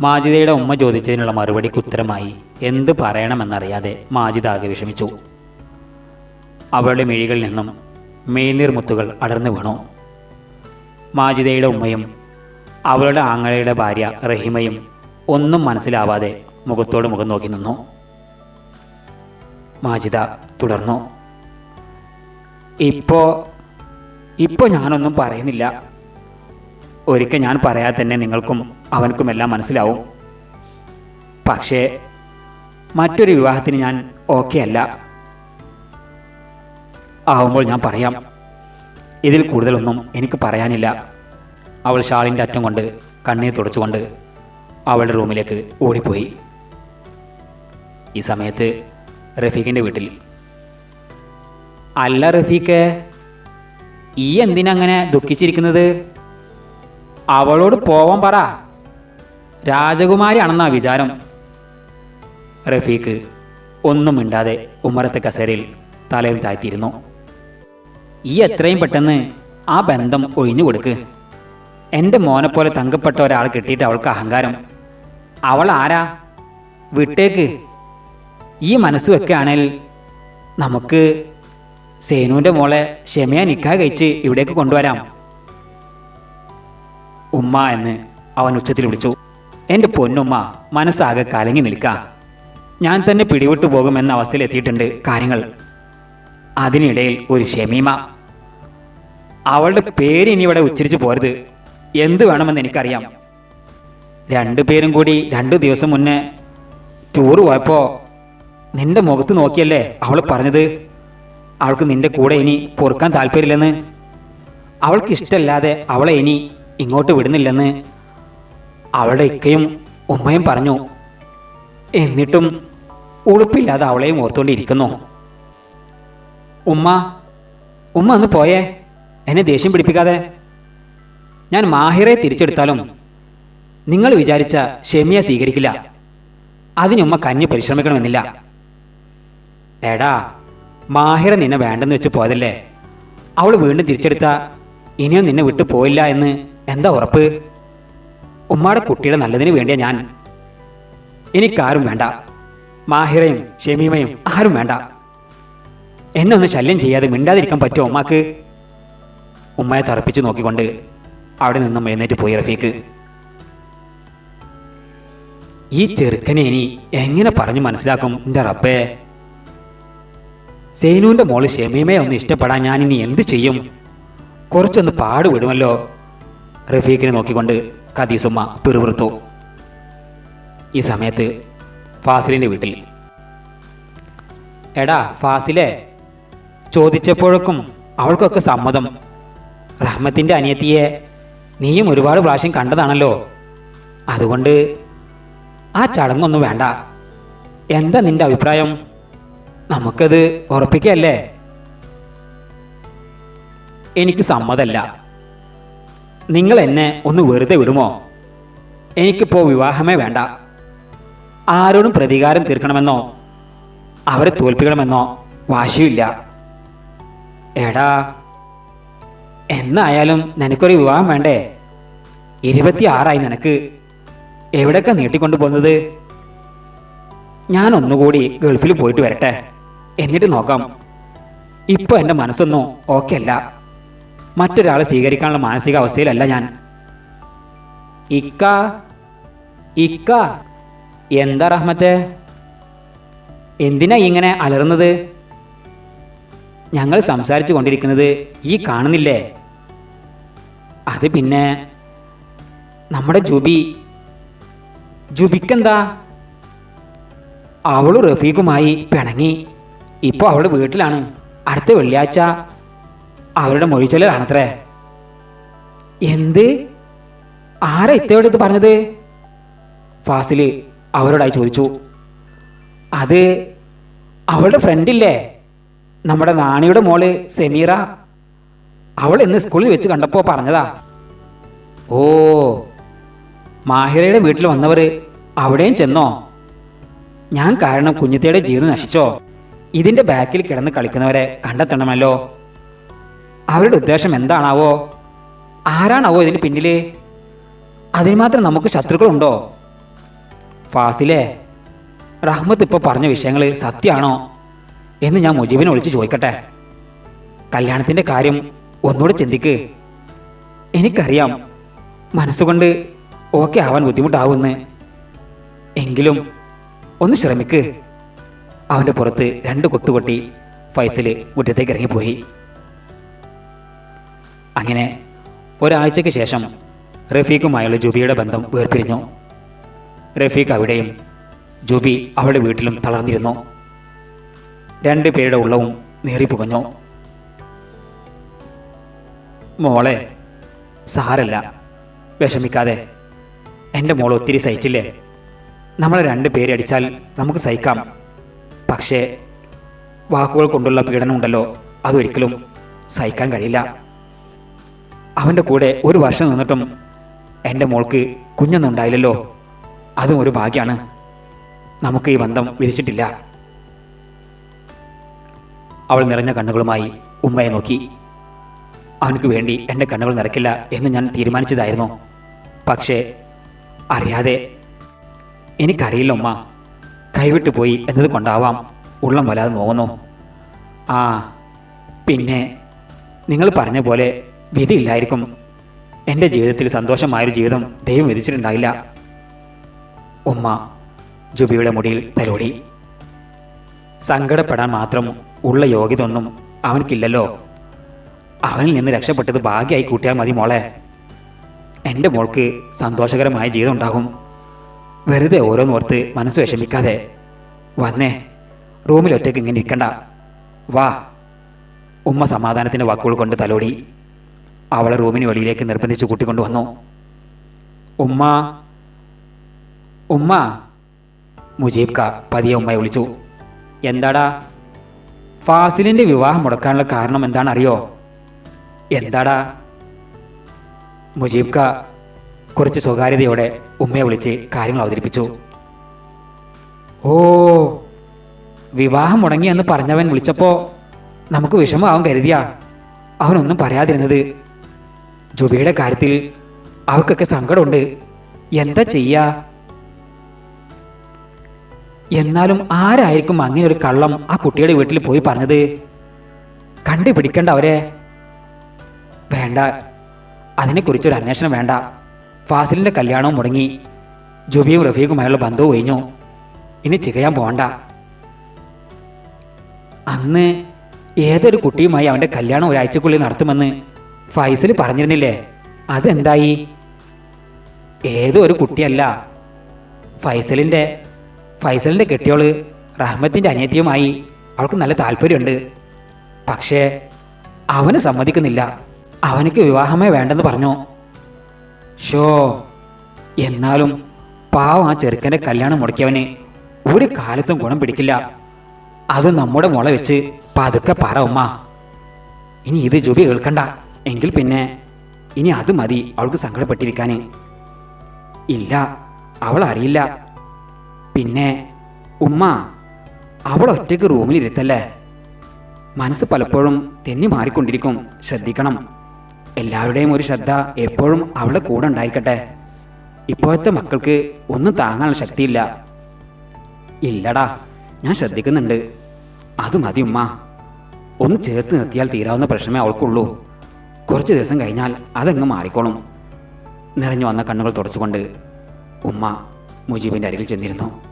മാജിദയുടെ ഉമ്മ ചോദിച്ചതിനുള്ള മറുപടിക്ക് ഉത്തരമായി എന്ത് പറയണമെന്നറിയാതെ മാജിദ ആകെ വിഷമിച്ചു. അവളുടെ മിഴികളിൽ നിന്നും മേനീർ മുത്തുകൾ അടർന്നു വീണു. മാജിദയുടെ ഉമ്മയും അവളുടെ ആങ്ങളയുടെ ഭാര്യ റഹിമയും ഒന്നും മനസ്സിലാവാതെ മുഖത്തോട് മുഖം നോക്കി നിന്നു. മാജിദ തുടർന്നു ഇപ്പോ ഇപ്പോ ഞാനൊന്നും പറയുന്നില്ല. ഒരിക്കൽ ഞാൻ പറയാതെ തന്നെ നിങ്ങൾക്കും അവനക്കുമെല്ലാം മനസ്സിലാവും. പക്ഷേ മറ്റൊരു വിവാഹത്തിന് ഞാൻ ഓക്കെ അല്ല. ആവുമ്പോൾ ഞാൻ പറയാം ഇതിൽ കൂടുതലൊന്നും എനിക്ക് പറയാനില്ല. അവൾ ഷാളിന്റെ അറ്റം കൊണ്ട് കണ്ണീർ തുടച്ചുകൊണ്ട് അവളുടെ റൂമിലേക്ക് ഓടിപ്പോയി. ഈ സമയത്ത് റഫീഖിന്റെ വീട്ടിൽ അല്ല റഫീഖ് ഈ എന്തിനങ്ങനെ ദുഃഖിച്ചിരിക്കുന്നത്? അവളോട് പോവാൻ പറ. രാജകുമാരിയാണെന്നാ വിചാരം. റഫീഖ് ഒന്നും മിണ്ടാതെ ഉമ്മറത്തെ കസേരയിൽ തലയിൽ താഴ്ത്തിയിരുന്നു. ഈ എത്രയും പെട്ടെന്ന് ആ ബന്ധം ഒഴിഞ്ഞു കൊടുക്ക്. എന്റെ മോനെ പോലെ തങ്കപ്പെട്ട ഒരാൾ കിട്ടിയിട്ട് അവൾക്ക് അഹങ്കാരം. അവൾ ആരാ? വിട്ടേക്ക്. ഈ മനസ്സ് വെക്കുകയാണെങ്കിൽ നമുക്ക് സേനുവിന്റെ മോളെ ക്ഷമയാ നിക്കാ കഴിച്ച് ഇവിടേക്ക് കൊണ്ടുവരാം. ഉമ്മ എന്ന് അവൻ ഉച്ചത്തിൽ വിളിച്ചു. എന്റെ പൊന്നുമ്മ മനസ്സാകെ കലങ്ങി നിൽക്കാം. ഞാൻ തന്നെ പിടിവിട്ടു പോകുമെന്ന അവസ്ഥയിൽ എത്തിയിട്ടുണ്ട് കാര്യങ്ങൾ. അതിനിടയിൽ ഒരു ഷമീമ. അവളുടെ പേര് ഇനി ഇവിടെ ഉച്ചരിച്ചു പോരുത്. എന്ത് വേണമെന്ന് എനിക്കറിയാം. രണ്ടുപേരും കൂടി രണ്ടു ദിവസം മുന്നേ ടൂർ പോയപ്പോ നിന്റെ മുഖത്ത് നോക്കിയല്ലേ അവൾ പറഞ്ഞത്? അവൾക്ക് നിന്റെ കൂടെ ഇനി പൊറുക്കാൻ താല്പര്യമില്ലെന്ന്. അവൾക്ക് ഇഷ്ടമല്ലാതെ അവളെ ഇനി ഇങ്ങോട്ട് വിടുന്നില്ലെന്ന് അവളുടെ ഇക്കയും ഉമ്മയും പറഞ്ഞു. എന്നിട്ടും ഉളുപ്പില്ലാതെ അവളെയും ഓർത്തുകൊണ്ടിരിക്കുന്നു. ഉമ്മ ഉമ്മ ഒന്ന് പോയേ. എന്നെ ദേഷ്യം പിടിപ്പിക്കാതെ. ഞാൻ മാഹിറെ തിരിച്ചെടുത്താലും നിങ്ങൾ വിചാരിച്ച ഷെമിയ സ്വീകരിക്കില്ല. അതിനുമ്മ കഞ്ഞി പരിശ്രമിക്കണമെന്നില്ല. എടാ മാഹിറ നിന്നെ വേണ്ടെന്ന് വെച്ച് പോയതല്ലേ? അവൾ വീണ്ടും തിരിച്ചെടുത്ത ഇനിയും നിന്നെ വിട്ടു പോയില്ല എന്ന് എന്താ ഉറപ്പ്? ഉമ്മാടെ കുട്ടിയുടെ നല്ലതിന് വേണ്ടിയാ ഞാൻ. എനിക്കാരും വേണ്ട. മാഹിറയും ഷമീമയും ആരും വേണ്ട. എന്നെ ഒന്ന് ശല്യം ചെയ്യാതെ മിണ്ടാതിരിക്കാൻ പറ്റുമോ ഉമ്മാക്ക്? ഉമ്മയെ തറപ്പിച്ച് നോക്കിക്കൊണ്ട് അവിടെ നിന്നും എഴുന്നേറ്റ് പോയി റഫീക്ക് ഈ ചെറുക്കനെ ഇനി എങ്ങനെ പറഞ്ഞു മനസ്സിലാക്കും എന്റെ റബ്ബേ? സേനുവിന്റെ മോൾ ഷമീമയെ ഒന്ന് ഇഷ്ടപ്പെടാൻ ഞാൻ ഇനി എന്ത് ചെയ്യും? കുറച്ചൊന്ന് പാടുവിടുമല്ലോ. റഫീഖിനെ നോക്കിക്കൊണ്ട് ഖദീസുമ്മ പിറുപിറുത്തു. ഈ സമയത്ത് ഫാസിലിന്റെ വീട്ടിൽ. എടാ ഫാസിലെ ചോദിച്ചപ്പോഴേക്കും അവൾക്കൊക്കെ സമ്മതം. റഹ്മത്തിന്റെ അനിയത്തിയെ നീയും ഒരുപാട് പ്രാവശ്യം കണ്ടതാണല്ലോ. അതുകൊണ്ട് ആ ചടങ്ങൊന്നും വേണ്ട. എന്താ നിന്റെ അഭിപ്രായം? നമുക്കത് ഉറപ്പിക്കല്ലേ എനിക്ക് സമ്മതല്ല. നിങ്ങൾ എന്നെ ഒന്ന് വെറുതെ വിടുമോ? എനിക്കിപ്പോൾ വിവാഹമേ വേണ്ട. ആരോടും പ്രതികാരം തീർക്കണമെന്നോ അവരെ തോൽപ്പിക്കണമെന്നോ വാശിയില്ല. എടാ എന്നായാലും നിനക്കൊരു വിവാഹം വേണ്ടേ? ഇരുപത്തിയാറായി നിനക്ക്. എവിടെയൊക്കെ നീട്ടിക്കൊണ്ടു പോകുന്നത് ഞാൻ ഒന്നുകൂടി ഗൾഫിൽ പോയിട്ട് വരട്ടെ. എന്നിട്ട് നോക്കാം. ഇപ്പൊ എന്റെ മനസ്സൊന്നും ഓക്കെ അല്ല മറ്റൊരാളെ സ്വീകരിക്കാനുള്ള മാനസികാവസ്ഥയിലല്ല ഞാൻ. ഇക്ക ഇക്ക എന്താ റഹ്മത്തെ? എന്തിനാ ഇങ്ങനെ അലറുന്നത്? ഞങ്ങൾ സംസാരിച്ചു കൊണ്ടിരിക്കുന്നത് ഈ കാണുന്നില്ലേ? അത് പിന്നെ നമ്മുടെ ജുബി. ജുബിക്കെന്താ? അവൾ റഫീഖുമായി പിണങ്ങി. ഇപ്പോൾ അവൾ വീട്ടിലാണ്. അടുത്ത വെള്ളിയാഴ്ച അവരുടെ മൊഴിച്ചലാണത്രേ എന്ത്? ആരാ ഇത്തയോട് ഇത് പറഞ്ഞത്? ഫാസിൽ അവരോടായി ചോദിച്ചു. അത് അവളുടെ ഫ്രണ്ടില്ലേ? നമ്മുടെ നാണിയുടെ മോൾ സെമീറ. അവൾ ഇന്ന് സ്കൂളിൽ വെച്ച് കണ്ടപ്പോൾ പറഞ്ഞതാ. ഓ മാഹിരയുടെ വീട്ടിൽ വന്നവർ അവിടെയും ചെന്നോ? ഞാൻ കാരണം കുഞ്ഞിത്തയുടെ ജീവിതം നശിച്ചോ? ഇതിന്റെ ബാക്കിൽ കിടന്ന് കളിക്കുന്നവരെ കണ്ടെത്തണമല്ലോ. അവരുടെ ഉദ്ദേശം എന്താണാവോ? ആരാണാവോ ഇതിന് പിന്നിൽ? അതിന് മാത്രം നമുക്ക് ശത്രുക്കളുണ്ടോ? ഫാസിലേ റഹ്മത്ത് ഇപ്പോൾ പറഞ്ഞ വിഷയങ്ങൾ സത്യമാണോ എന്ന് ഞാൻ മുജീബിനെ വിളിച്ച് ചോദിക്കട്ടെ. കല്യാണത്തിന്റെ കാര്യം ഒന്നുകൂടെ ചിന്തിക്ക്. എനിക്കറിയാം മനസ്സുകൊണ്ട് ഓക്കെ ആവാൻ ബുദ്ധിമുട്ടാവുമെന്ന് എങ്കിലും ഒന്ന് ശ്രമിക്ക്. അവന്റെ പുറത്ത് രണ്ട് കൊട്ടുകൊട്ടി ഫൈസൽ മുറ്റത്തേക്ക് ഇറങ്ങിപ്പോയി. അങ്ങനെ ഒരാഴ്ചയ്ക്ക് ശേഷം റഫീഖുമായുള്ള ജുബിയുടെ ബന്ധം വേർപിരിഞ്ഞു. റഫീഖ് അവിടെയും ജുബി അവളുടെ വീട്ടിലും തളർന്നിരുന്നു. രണ്ട് പേരുടെ ഉള്ളവും നേറിപ്പുകഞ്ഞു മോളെ സാരല്ല വിഷമിക്കാതെ. എന്റെ മോൾ ഒത്തിരി സഹിച്ചില്ലേ? നമ്മളെ രണ്ട് പേര് അടിച്ചാൽ നമുക്ക് സഹിക്കാം. പക്ഷേ വാക്കുകൾ കൊണ്ടുള്ള പീഡനം ഉണ്ടല്ലോ അതൊരിക്കലും സഹിക്കാൻ കഴിയില്ല. അവന്റെ കൂടെ ഒരു വർഷം നിന്നിട്ടും എന്റെ മോൾക്ക് കുഞ്ഞൊന്നും ഉണ്ടായില്ലല്ലോ അതും ഒരു ഭാഗ്യമാണ് നമുക്ക് ഈ ബന്ധം വിധിച്ചിട്ടില്ല. അവൾ നിറഞ്ഞ കണ്ണുകളുമായി ഉമ്മയെ നോക്കി. അവനക്ക് വേണ്ടി എന്റെ കണ്ണുകൾ നിറയ്ക്കില്ല എന്ന് ഞാൻ തീരുമാനിച്ചതായിരുന്നു. പക്ഷേ അറിയാതെ എനിക്കറിയില്ല ഉമ്മ. കൈവിട്ടു പോയി എന്നത് കൊണ്ടാവാം ഉള്ളം വല്ലാതെ നോവുന്നു. ആ പിന്നെ നിങ്ങൾ പറഞ്ഞ പോലെ വിധിയില്ലായിരിക്കും. എന്റെ ജീവിതത്തിൽ സന്തോഷമായൊരു ജീവിതം ദൈവം വിധിച്ചിട്ടുണ്ടായില്ല. ഉമ്മ ജുബിയുടെ മുടിയിൽ തലോടി. സങ്കടപ്പെടാൻ മാത്രം ഉള്ള യോഗ്യത ഒന്നും അവനക്കില്ലല്ലോ അവനിൽ നിന്ന് രക്ഷപ്പെട്ടത് ഭാഗ്യമായി കൂട്ടിയാൽ മതി മോളെ. എന്റെ മോൾക്ക് സന്തോഷകരമായ ജീവിതം ഉണ്ടാകും. വെറുതെ ഓരോന്നോർത്ത് മനസ്സ് വിഷമിക്കാതെ. വന്നേ റൂമിൽ ഒറ്റയ്ക്ക് ഇങ്ങനെ ഇരിക്കണ്ട. വാ. ഉമ്മ സമാധാനത്തിന്റെ വാക്കുകൾ കൊണ്ട് തലോടി. അവളെ റൂമിന് വെളിയിലേക്ക് നിർബന്ധിച്ച് കൂട്ടിക്കൊണ്ടുവന്നു. ഉമ്മ ഉമ്മ മുജീബ് ക പതിയെ ഉമ്മയെ വിളിച്ചു. എന്താടാ? ഫാസിലിന്റെ വിവാഹം മുടക്കാനുള്ള കാരണം എന്താണെന്നറിയോ? എന്താടാ? മുജീബ് ക കുറച്ച് സ്വകാര്യതയോടെ ഉമ്മയെ വിളിച്ച് കാര്യങ്ങൾ അവതരിപ്പിച്ചു. ഓ വിവാഹം മുടങ്ങിയെന്ന് പറഞ്ഞവൻ വിളിച്ചപ്പോൾ നമുക്ക് വിഷമമാവും കരുതിയാ. അവനൊന്നും പറയാതിരുന്നത് ജുബിയുടെ കാര്യത്തിൽ അവർക്കൊക്കെ സങ്കടമുണ്ട്. എന്താ ചെയ്യാ? എന്നാലും ആരായിരിക്കും അങ്ങനെ ഒരു കള്ളം ആ കുട്ടിയുടെ വീട്ടിൽ പോയി പറഞ്ഞത്? കണ്ടുപിടിക്കണ്ട അവരെ. വേണ്ട. അതിനെക്കുറിച്ചൊരു അന്വേഷണം വേണ്ട. ഫാസിലിന്റെ കല്യാണവും മുടങ്ങി. ജുബിയും റഫീഖുമായുള്ള ബന്ധവും ഒഴിഞ്ഞു. ഇനി ചികയാൻ പോകണ്ട അന്ന് ഏതൊരു കുട്ടിയുമായി അവന്റെ കല്യാണം ഒരാഴ്ചക്കുള്ളിൽ നടത്തുമെന്ന് ഫൈസൽ പറഞ്ഞിരുന്നില്ലേ? അതെന്തായി? ഏതോ ഒരു കുട്ടിയല്ല. ഫൈസലിന്റെ ഫൈസലിന്റെ കെട്ടിയോൾ റഹ്മത്തിന്റെ അനിയത്തിയുമായി അവൾക്ക് നല്ല താല്പര്യമുണ്ട്. പക്ഷേ അവന് സമ്മതിക്കുന്നില്ല. അവനക്ക് വിവാഹമേ വേണ്ടെന്ന് പറഞ്ഞു. ഷോ എന്നാലും പാവം ആ ചെറുക്കന്റെ കല്യാണം മുടക്കിയവന് ഒരു കാലത്തും ഗുണം പിടിക്കില്ല. അത് നമ്മുടെ മുള വെച്ച് പതുക്കെ പറ ഉമ്മ. ഇനി ഇത് ജുബി കേൾക്കണ്ട. എങ്കിൽ പിന്നെ ഇനി അത് മതി അവൾക്ക് സങ്കടപ്പെട്ടിരിക്കാൻ ഇല്ല അവൾ അറിയില്ല. പിന്നെ ഉമ്മ അവൾ ഒറ്റയ്ക്ക് റൂമിലിരുത്തല്ലേ മനസ്സ് പലപ്പോഴും തെന്നി മാറിക്കൊണ്ടിരിക്കും. ശ്രദ്ധിക്കണം. എല്ലാവരുടെയും ഒരു ശ്രദ്ധ എപ്പോഴും അവളുടെ കൂടെ ഉണ്ടായിരിക്കട്ടെ ഇപ്പോഴത്തെ മക്കൾക്ക് ഒന്നും താങ്ങാനുള്ള ശക്തിയില്ല. ഇല്ലടാ ഞാൻ ശ്രദ്ധിക്കുന്നുണ്ട്. അത് മതി ഉമ്മ. ഒന്ന് ചേർത്ത് നിർത്തിയാൽ തീരാവുന്ന പ്രശ്നമേ അവൾക്കുള്ളൂ. കുറച്ച് ദിവസം കഴിഞ്ഞാൽ അതങ്ങ് മാറിക്കോളും. നിറഞ്ഞു വന്ന കണ്ണുകൾ തുടച്ചുകൊണ്ട് ഉമ്മ മുജീബിന്റെ അരികിൽ ചെന്നിരുന്നു.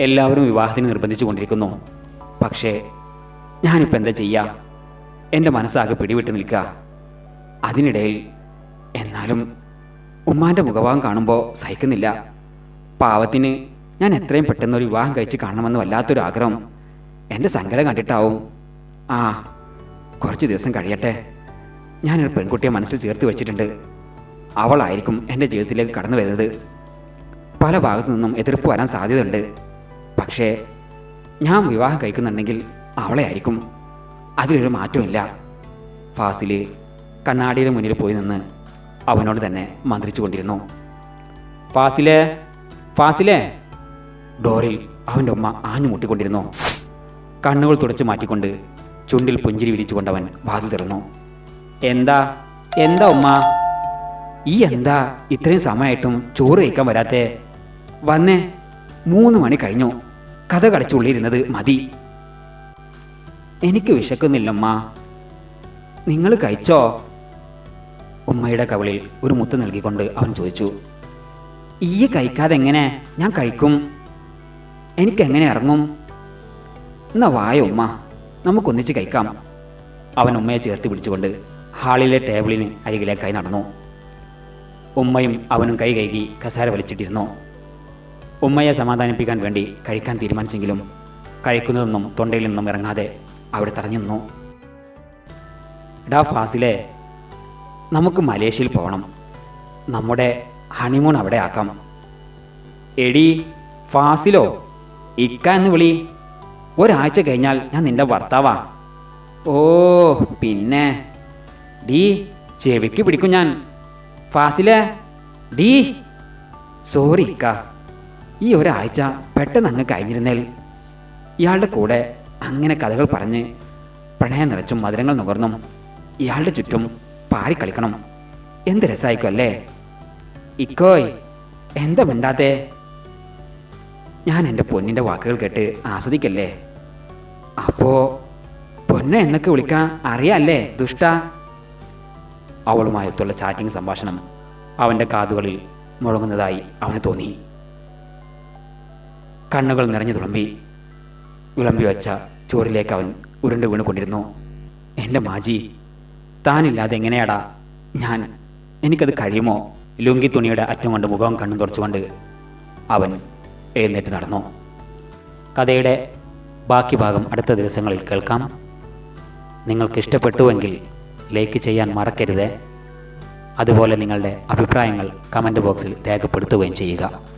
എല്ലാവരും വിവാഹത്തിന് നിർബന്ധിച്ചു കൊണ്ടിരിക്കുന്നു. പക്ഷേ ഞാനിപ്പോൾ എന്താ ചെയ്യുക എന്റെ മനസ്സാകെ പിടിവിട്ട് നിൽക്കുക. അതിനിടയിൽ എന്നാലും ഉമ്മാന്റെ മുഖഭാവം കാണുമ്പോൾ സഹിക്കുന്നില്ല. പാവത്തിന് ഞാൻ എത്രയും പെട്ടെന്ന് ഒരു വിവാഹം കഴിച്ച് കാണണമെന്ന് വല്ലാത്തൊരു ആഗ്രഹം. എന്റെ സങ്കടം കണ്ടിട്ടാവും. ആ കുറച്ച് ദിവസം കഴിയട്ടെ. ഞാനൊരു പെൺകുട്ടിയെ മനസ്സിൽ ചേർത്ത് വെച്ചിട്ടുണ്ട്. അവളായിരിക്കും എന്റെ ജീവിതത്തിലേക്ക് കടന്നു വരുന്നത്. പല ഭാഗത്തു നിന്നും എതിർപ്പ് വരാൻ സാധ്യതയുണ്ട്. പക്ഷേ ഞാൻ വിവാഹം കഴിക്കുന്നുണ്ടെങ്കിൽ അവളെ ആയിരിക്കും. അതിലൊരു മാറ്റമില്ല ഫാസിൽ കണ്ണാടിയുടെ മുന്നിൽ പോയി നിന്ന് അവനോട് തന്നെ മന്ത്രിച്ചു കൊണ്ടിരുന്നു. ഫാസിലെ ഫാസിലെ. ഡോറിൽ അവന്റെ ഉമ്മ ആഞ്ഞു മുട്ടിക്കൊണ്ടിരുന്നു. കണ്ണുകൾ തുടച്ചു മാറ്റിക്കൊണ്ട് ചുണ്ടിൽ പുഞ്ചിരി വിരിച്ചുകൊണ്ടവൻ വാതിൽ തുറന്നു. എന്താ? എന്താ ഉമ്മ? ഈ എന്താ ഇത്രയും സമയമായിട്ടും ചോറ് കഴിക്കാൻ വരാത്തേ? വന്നേ. മൂന്ന് മണി കഴിഞ്ഞു. കഥ കടച്ചുള്ളിരുന്നത് മതി. എനിക്ക് വിശക്കുന്നില്ലമ്മ. നിങ്ങൾ കഴിച്ചോ? ഉമ്മയുടെ കവളിൽ ഒരു മുത്ത് നൽകിക്കൊണ്ട് അവൻ ചോദിച്ചു. ഈ കഴിക്കാതെ എങ്ങനെ ഞാൻ കഴിക്കും? എനിക്കെങ്ങനെ ഇറങ്ങും? എന്നാ വായ ഉമ്മ. നമുക്കൊന്നിച്ച് കഴിക്കാം. അവൻ ഉമ്മയെ ചേർത്ത് പിടിച്ചുകൊണ്ട് ഹാളിലെ ടേബിളിന് അരികിലേക്കായി നടന്നു. ഉമ്മയും അവനും കൈ കൈകി കസാര വലിച്ചിട്ടിരുന്നു. ഉമ്മയെ സമാധാനിപ്പിക്കാൻ വേണ്ടി കഴിക്കാൻ തീരുമാനിച്ചെങ്കിലും കഴിക്കുന്നതൊന്നും തൊണ്ടയിൽ നിന്നും ഇറങ്ങാതെ അവിടെ തടഞ്ഞു നിന്നു ഡാ ഫാസിലെ നമുക്ക് മലേഷ്യയിൽ പോകണം. നമ്മുടെ ഹണിമൂൺ അവിടെ ആക്കാം. എടി ഫാസിലോ ഇക്ക എന്ന് വിളി. ഒരാഴ്ച കഴിഞ്ഞാൽ ഞാൻ നിന്റെ ഭർത്താവാ. ഓ പിന്നെ. ഡീ ചെവിക്ക് പിടിക്കും ഞാൻ. ഫാസിലെ ഡീ. സോറി ഇക്ക ഈ ഒരാഴ്ച പെട്ടെന്ന് അങ്ങ് കഴിഞ്ഞിരുന്നേൽ ഇയാളുടെ കൂടെ അങ്ങനെ കഥകൾ പറഞ്ഞ് പ്രണയം നിറച്ചും മധുരങ്ങൾ നുകർന്നും ഇയാളുടെ ചുറ്റും പാറിക്കളിക്കണം എന്ത് രസമായിക്കും അല്ലേ? ഇക്കോയ് എന്താ മിണ്ടാത്തേ? ഞാൻ എന്റെ പൊന്നിന്റെ വാക്കുകൾ കേട്ട് ആസ്വദിക്കല്ലേ? അപ്പോ പൊന്നെ എന്നൊക്കെ വിളിക്കാൻ അറിയാല്ലേ ദുഷ്ട? അവളുമായൊത്തുള്ള ചാറ്റിംഗ് സംഭാഷണം അവന്റെ കാതുകളിൽ മുഴങ്ങുന്നതായി അവന് തോന്നി. കണ്ണുകൾ നിറഞ്ഞു തുളുമ്പി വിളമ്പി വച്ച ചോറിലേക്ക് അവൻ ഉരുണ്ട് വീണുകൊണ്ടിരുന്നു. എന്റെ മാജി താനില്ലാതെ എങ്ങനെയാടാ? ഞാൻ എനിക്കത് കഴിയുമോ? ലുങ്കി തുണിയുടെ അറ്റം കൊണ്ട് മുഖവും കണ്ണും തുറച്ചുകൊണ്ട് അവൻ എഴുന്നേറ്റ് നടന്നു. കഥയുടെ ബാക്കി ഭാഗം അടുത്ത ദിവസങ്ങളിൽ കേൾക്കാം. നിങ്ങൾക്ക് ഇഷ്ടപ്പെട്ടുവെങ്കിൽ ലൈക്ക് ചെയ്യാൻ മറക്കരുത്. അതുപോലെ നിങ്ങളുടെ അഭിപ്രായങ്ങൾ കമന്റ് ബോക്സിൽ രേഖപ്പെടുത്തുകയും ചെയ്യുക.